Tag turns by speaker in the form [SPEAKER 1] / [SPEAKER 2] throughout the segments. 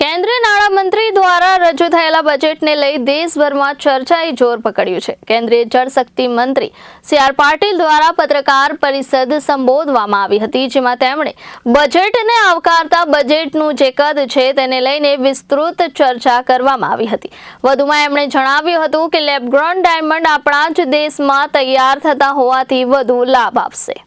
[SPEAKER 1] કેન્દ્રીય નાણામંત્રી દ્વારા રજૂ થયેલા બજેટને લઈ દેશભરમાં ચર્ચાએ જોર પકડ્યું છે. કેન્દ્રીય જળશક્તિ મંત્રી સી આર પાટીલ દ્વારા પત્રકાર પરિષદ સંબોધવામાં આવી હતી, જેમાં તેમણે બજેટને આવકારતા બજેટનું જે કદ છે તેને લઈને વિસ્તૃત ચર્ચા કરવામાં આવી હતી. વધુમાં એમણે જણાવ્યું હતું કે લેબગ્રોન ડાયમંડ આપણા જ દેશમાં તૈયાર થતા હોવાથી વધુ લાભ આપશે.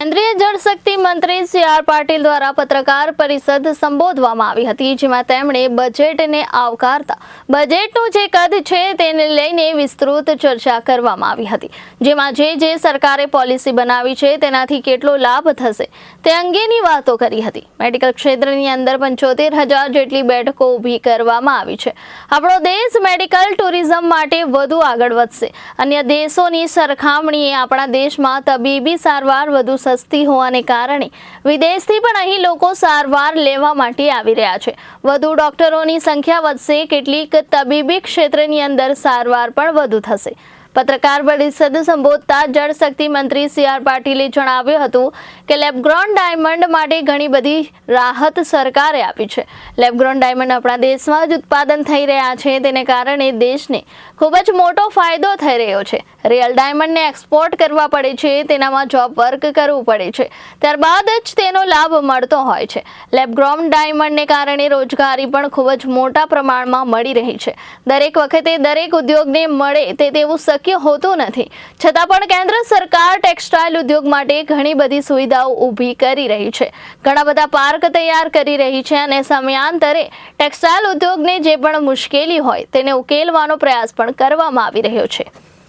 [SPEAKER 1] કેન્દ્રીય જળશક્તિ મંત્રી સી આર પાટીલ દ્વારા પત્રકાર પરિષદ સંબોધવામાં આવી હતી, જેમાં તેમણે બજેટને આવકારતા, બજેટનું જે કદ છે તેને લઈને વિસ્તૃત ચર્ચા કરવામાં આવી હતી, જેમાં જે જે સરકારે પોલિસી બનાવી છે તેનાથી કેટલો લાભ થશે તે અંગેની વાતો કરી હતી. મેડિકલ ક્ષેત્રની અંદર પંચોતેર હજાર જેટલી બેઠકો ઊભી કરવામાં આવી છે. આપણો દેશ મેડિકલ ટુરિઝમ માટે વધુ આગળ વધશે. અન્ય દેશોની સરખામણીએ આપણા દેશમાં તબીબી સારવાર વધુ સસ્તી હોવાને કારણે વિદેશથી પણ અહીં લોકો સારવાર લેવા માટે આવી રહ્યા છે. વધુ ડોક્ટરોની સંખ્યા વધશે, કેટલીક તબીબી ક્ષેત્રની અંદર સારવાર પણ વધુ થશે. પત્રકાર પરિષદ સંબોધતા જળશક્તિ મંત્રી સી આર પાટીલે જણાવ્યું હતું કે લેબગ્રોન ડાયમંડ માટે ઘણી બધી રાહત સરકારે આપી છે. લેબગ્રોન ડાયમંડ આપણા દેશમાં જ ઉત્પાદન થઈ રહ્યા છે. તેને કારણે દેશને ખૂબ જ મોટો ફાયદો થઈ રહ્યો છે. રિયલ ડાયમંડને એક્સપોર્ટ કરવા પડે છે. તેનામાં જોબ વર્ક કરવું પડે છે. ત્યારબાદ જ તેનો લાભ મળતો હોય છે. લેબગ્રોન ડાયમંડને કારણે રોજગારી પણ ખૂબ જ મોટા પ્રમાણમાં મળી રહી છે. દરેક વખતે દરેક ઉદ્યોગને મળે તે તેવું શક્ય હોતું નથી છતાં પણ કેન્દ્ર સરકાર ટેક્સટાઇલ ઉદ્યોગ માટે ઘણી બધી સુવિધાઓ ઊભી કરી રહી છે ઘણા બધા પાર્ક તૈયાર કરી રહી છે અને સમયાંતરે ટેક્સટાઇલ ઉદ્યોગને જે પણ મુશ્કેલી હોય તેને ઉકેલવાનો પ્રયાસ પણ કરવામાં આવી રહ્યો છે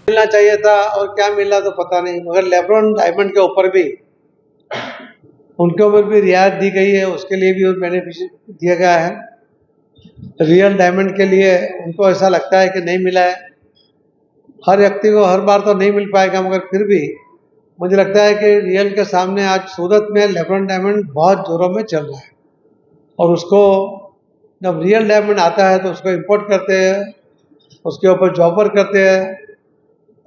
[SPEAKER 2] मिलना चाहिए था और क्या मिला तो पता नहीं मगर लेब्रॉन डायमंड के ऊपर भी उनके ऊपर भी रियायत दी गई है उसके लिए भी बेनिफिट दिया गया है रियल डायमंड के लिए उनको ऐसा लगता है कि नहीं मिला है हर व्यक्ति को हर बार तो नहीं मिल पाएगा, मगर फिर भी मुझे लगता है कि रियल के सामने आज सूरत में लेब्रॉन डायमंड बहुत जोरों में चल रहा है। और उसको जब रियल डायमंड आता है तो उसको इम्पोर्ट करते हैं, उसके ऊपर जॉबर करते हैं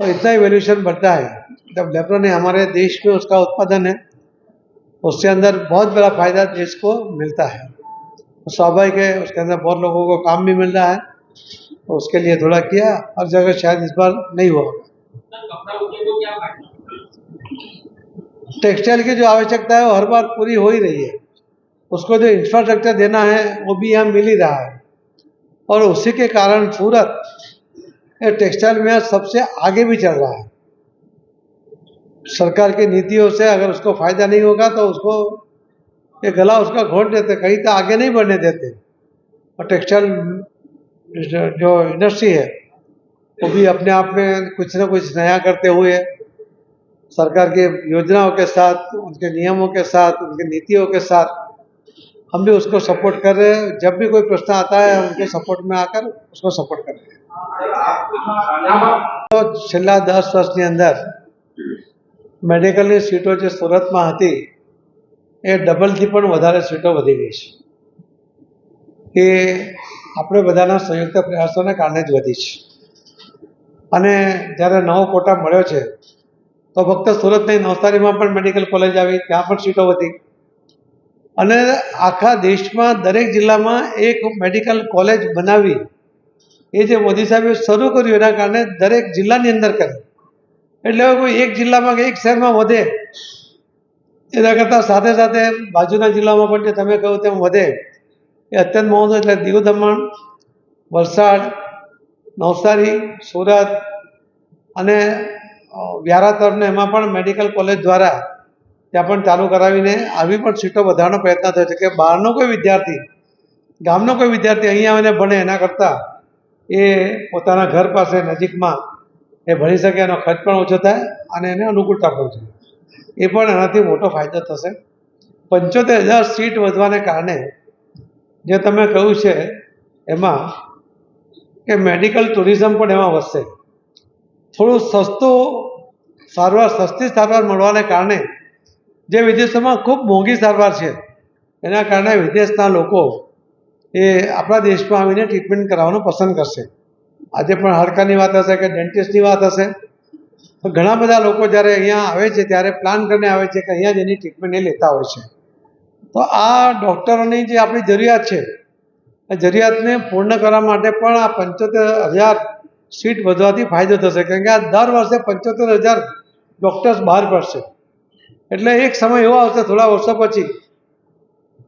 [SPEAKER 2] तो इतना ही वैल्यूशन बढ़ता है। जब लेब्रॉन है हमारे देश में उसका उत्पादन है उसके अंदर बहुत बड़ा फ़ायदा देश को मिलता है। तो स्वाभाविक है, उसके अंदर बहुत लोगों को काम भी मिल रहा है। तो उसके लिए थोड़ा किया, हर जगह शायद इस बार नहीं हुआ होगा। टेक्सटाइल की जो आवश्यकता है वो हर बार पूरी हो ही रही है। उसको जो इंफ्रास्ट्रक्चर देना है, वो भी यहाँ मिल ही रहा है। और उसी के कारण सूरत टेक्सटाइल में सबसे आगे भी चल रहा है। सरकार की नीतियों से अगर उसको फ़ायदा नहीं होगा तो उसको ये गला उसका घोट देते, कहीं तो आगे नहीं बढ़ने देते। और टेक्सटाइल जो इंडस्ट्री है वो भी अपने आप में कुछ ना कुछ नया करते हुए सरकार के योजनाओं के साथ उनके नियमों के साथ उनकी नीतियों के साथ हम भी उसको सपोर्ट कर रहे हैं जब भी कोई प्रश्न आता है उनके सपोर्ट में आकर उसको सपोर्ट कर रहे हैं તો છેલ્લા દસ વર્ષની અંદર મેડિકલની સીટો જે સુરતમાં હતી એ ડબલથી પણ વધારે સીટો વધી ગઈ છે એ આપણે બધાના સંયુક્ત પ્રયાસોને કારણે જ વધી છે. અને જ્યારે નવો કોટા મળ્યો છે, તો ફક્ત સુરત નહીં નવસારીમાં પણ મેડિકલ કોલેજ આવી, ત્યાં પણ સીટો વધી. અને આખા દેશમાં દરેક જિલ્લામાં એક મેડિકલ કોલેજ બનાવી, એ જે મોદી સાહેબે શરૂ કર્યું એના કારણે દરેક જિલ્લાની અંદર કર્યું એટલે કોઈ એક જિલ્લામાં કે એક શહેરમાં વધે, એના કરતાં સાથે સાથે બાજુના જિલ્લામાં પણ જે તમે કહ્યું તેમ વધે. એ અત્યંત મહત્વ એટલે દીવ દમણ વલસાડ, નવસારી, સુરત અને વ્યારા તરફને એમાં પણ મેડિકલ કોલેજ દ્વારા ત્યાં પણ ચાલુ કરાવીને આવી પણ સીટો વધારવાનો પ્રયત્ન થયો છે કે બહારનો કોઈ વિદ્યાર્થી, ગામનો કોઈ વિદ્યાર્થી અહીંયા આવીને ભણે એના કરતાં એ પોતાના ઘર પાસે નજીકમાં એ ભણી શકે, એનો ખર્ચ પણ ઓછો થાય અને એને અનુકૂળતા છે એ પણ એનાથી મોટો ફાયદો થશે. પંચોતેર હજાર સીટ વધવાને કારણે જે તમે કહ્યું છે, એમાં કે મેડિકલ ટુરિઝમ પણ એમાં વધશે. થોડું સસ્તું, સારવાર, સસ્તી સારવાર મળવાને કારણે જે વિદેશોમાં ખૂબ મોંઘી સારવાર છે, એના કારણે વિદેશના લોકો એ આપણા દેશમાં આવીને ટ્રીટમેન્ટ કરાવવાનું પસંદ કરશે. આજે પણ હાડકાની વાત હશે કે ડેન્ટિસ્ટની વાત હશે. ઘણા બધા લોકો જ્યારે અહીંયા આવે છે, ત્યારે પ્લાન કરીને આવે છે કે અહીંયા જ એની ટ્રીટમેન્ટ એ લેતા હોય છે. તો આ ડૉક્ટરોની જે આપણી જરૂરિયાત છે આ જરૂરિયાતને પૂર્ણ કરવા માટે પણ આ પંચોતેર હજાર સીટ વધવાથી ફાયદો થશે. કારણ કે આ દર વર્ષે પંચોતેર હજાર ડૉક્ટર્સ બહાર પડશે. એટલે એક સમય એવો આવશે થોડા વર્ષો પછી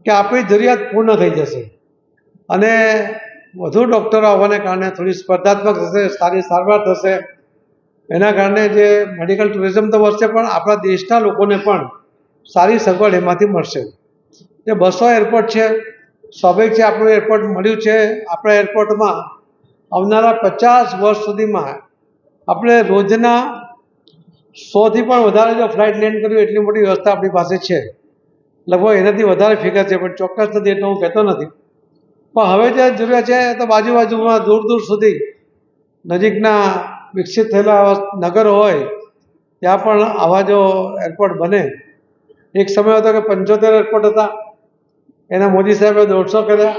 [SPEAKER 2] કે આપણી જરૂરિયાત પૂર્ણ થઈ જશે. અને વધુ ડૉક્ટરો આવવાને કારણે થોડી સ્પર્ધાત્મક થશે, સારી સારવાર થશે. એના કારણે જે મેડિકલ ટુરિઝમ તો વધશે, પણ આપણા દેશના લોકોને પણ સારી સગવડ એમાંથી મળશે. જે બસો એરપોર્ટ છે સ્વાભાવિક છે આપણું એરપોર્ટ મળ્યું છે. આપણા એરપોર્ટમાં આવનારા પચાસ વર્ષ સુધીમાં આપણે રોજના સોથી પણ વધારે જો ફ્લાઇટ લેન્ડ કર્યું એટલી મોટી વ્યવસ્થા આપણી પાસે છે. લગભગ એનાથી વધારે ફિગર છે, પણ ચોક્કસ નથી, એટલે હું કહેતો નથી. પણ હવે જે જરૂરિયાત છે તો બાજુ બાજુમાં દૂર દૂર સુધી નજીકના વિકસિત થયેલા નગરો હોય, ત્યાં પણ આવા જો એરપોર્ટ બને. એક સમય હતો કે પંચોતેર એરપોર્ટ હતા. એના મોદી સાહેબે દોઢસો કર્યા.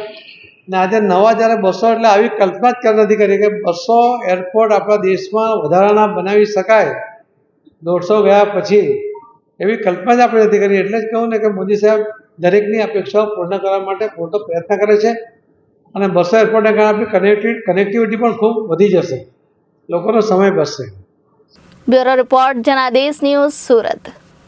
[SPEAKER 2] ને આજે નવા જ્યારે બસો એટલે આવી કલ્પના જ ક્યારે નથી કરી કે બસો એરપોર્ટ આપણા દેશમાં વધારાના બનાવી શકાય. દોઢસો ગયા પછી એવી કલ્પના જ આપણે નથી કરી. એટલે જ કહું ને કે મોદી સાહેબ દરેકની અપેક્ષાઓ પૂર્ણ કરવા માટે પૂરતો પ્રયત્ન કરે છે. અને બસો એરપોર્ટને કારણે આપણી કનેક્ટિવિટી કનેક્ટિવિટી પણ ખૂબ વધી જશે. લોકોનો સમય બચશે.
[SPEAKER 1] Bureau report, Janadesh news Surat.